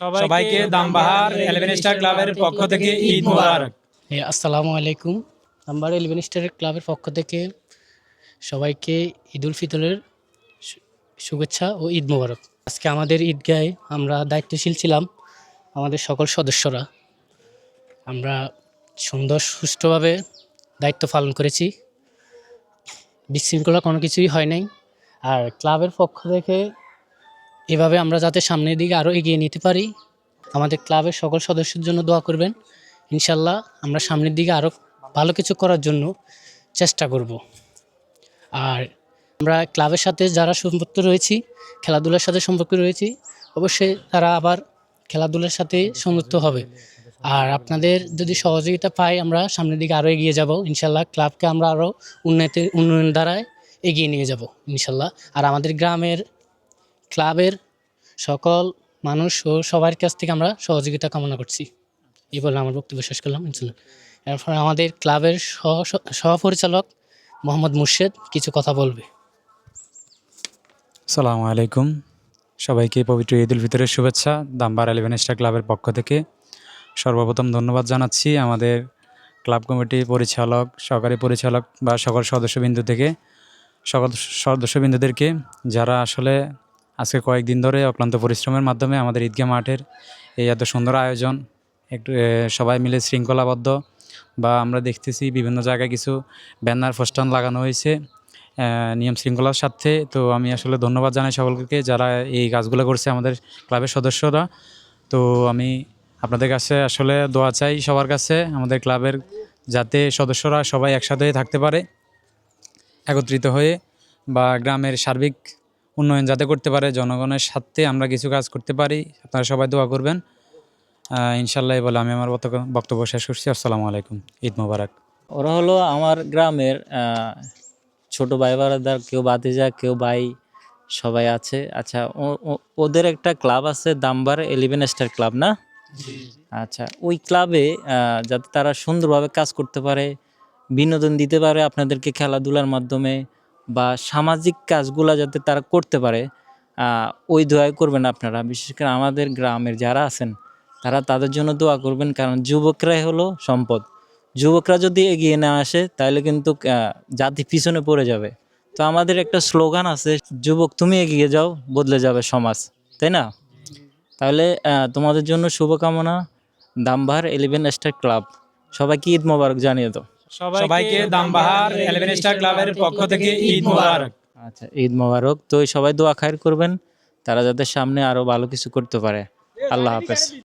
সবাইকে দামবাহার eleven star ক্লাবের পক্ষ থেকে ঈদ মোবারক। আসসালামু আলাইকুম। নাম্বার ইলেভেন স্টার ক্লাবের পক্ষ থেকে সবাইকে ঈদ উল ফিতরের শুভেচ্ছা ও ঈদ মোবারক। আজকে আমাদের ঈদগাহে আমরা দায়িত্বশীল ছিলাম আমাদের সকল সদস্যরা। আমরা সুন্দর সুষ্ঠুভাবে দায়িত্ব পালন করেছি। বিশৃঙ্খলা কোনো কিছুই হয় নাই। আর ক্লাবের পক্ষ থেকে এভাবে আমরা যাতে সামনের দিকে আরও এগিয়ে নিতে পারি, আমাদের ক্লাবের সকল সদস্যের জন্য দোয়া করবেন। ইনশাল্লাহ আমরা সামনের দিকে আরও ভালো কিছু করার জন্য চেষ্টা করব। আর আমরা ক্লাবের সাথে যারা সম্পর্ক রয়েছি, খেলাধুলার সাথে সম্পর্ক রয়েছি, অবশ্যই তারা আবার খেলাধুলার সাথে সংযুক্ত হবে। আর আপনাদের যদি সহযোগিতা পাই, আমরা সামনের দিকে আরও এগিয়ে যাব। ইনশাল্লাহ ক্লাবকে আমরা আরও উন্নতি উন্নয়ন দ্বারায় এগিয়ে নিয়ে যাব, ইনশাল্লাহ। আর আমাদের গ্রামের ক্লাবের সকল মানুষ ও সবার কাছ থেকে আমরা সহযোগিতা কামনা করছি। এই বলে আমার বক্তব্য শেষ করলাম ইনশাল্লাহ এরপর আমাদের ক্লাবের সহ, সহপরিচালক মোহাম্মদ মুর্শেদ কিছু কথা বলবে। সালামু আলাইকুম। সবাইকে পবিত্র ঈদ উল ফিতরের শুভেচ্ছা, দামবার এলেভেন স্টার ক্লাবের পক্ষ থেকে। সর্বপ্রথম ধন্যবাদ জানাচ্ছি আমাদের ক্লাব কমিটি পরিচালক, সহকারী পরিচালক বা সকল সদস্যবিন্দু থেকে। সকল সদস্যবিন্দুদেরকে যারা আসলে আজকে কয়েকদিন ধরে অক্লান্ত পরিশ্রমের মাধ্যমে আমাদের ঈদগাহ মাঠের এই এত সুন্দর আয়োজন, একটু সবাই মিলে শৃঙ্খলাবদ্ধ বা আমরা দেখতেছি বিভিন্ন জায়গায় কিছু ব্যানার, ফোস্টান লাগানো হয়েছে নিয়ম শৃঙ্খলার সাথে তো আমি আসলে ধন্যবাদ জানাই সকলকে যারা এই কাজগুলো করছে আমাদের ক্লাবের সদস্যরা। তো আমি আপনাদের কাছে আসলে দোয়া চাই সবার কাছে, আমাদের ক্লাবের যাতে সদস্যরা সবাই একসাথে থাকতে পারে, একত্রিত হয়ে বা গ্রামের সার্বিক উন্নয়ন যাতে করতে পারে জনগণের সাথে আমরা কিছু কাজ করতে পারি আপনারা সবাই দোয়া করবেন। ইনশাল্লাহ এই বলে আমি আমার বক্তব্য- শেষ করছি। আসসালামু আলাইকুম। ঈদ মোবারক। ওরা হলো আমার গ্রামের ছোট ভাই বারাদার কেউ বাতিজা কেউ ভাই সবাই আছে। আচ্ছা ওদের একটা ক্লাব আছে দাম্বার এলিভেন স্টার ক্লাব না? আচ্ছা ওই ক্লাবে যাতে তারা সুন্দরভাবে কাজ করতে পারে বিনোদন দিতে পারে আপনাদেরকে খেলাধুলার মাধ্যমে বা সামাজিক কাজগুলা যাতে তারা করতে পারে ওই দোয়াই করবেন আপনারা। বিশেষ করে আমাদের গ্রামের যারা আছেন, তারা তাদের জন্য দোয়া করবেন, কারণ যুবকরাই হলো সম্পদ। যুবকরা যদি এগিয়ে না আসে, তাহলে কিন্তু জাতি পিছনে পড়ে যাবে। তো আমাদের একটা স্লোগান আছে, যুবক, তুমি এগিয়ে যাও, বদলে যাবে সমাজ। তাই না? তাহলে তোমাদের জন্য শুভকামনা। দামবাহার এলিভেন স্টার ক্লাব। সবাইকে ঈদ মোবারক জানিয়ে দাও। সবাইকে দামবাহার এলেভেন স্টার ক্লাবের পক্ষ থেকে ঈদ মোবারক। আচ্ছা ঈদ মোবারক। তো সবাই দোয়া খায়ের করবেন। তারা যাদের সামনে আরও ভালো কিছু করতে পারে। আল্লাহ হাফেজ।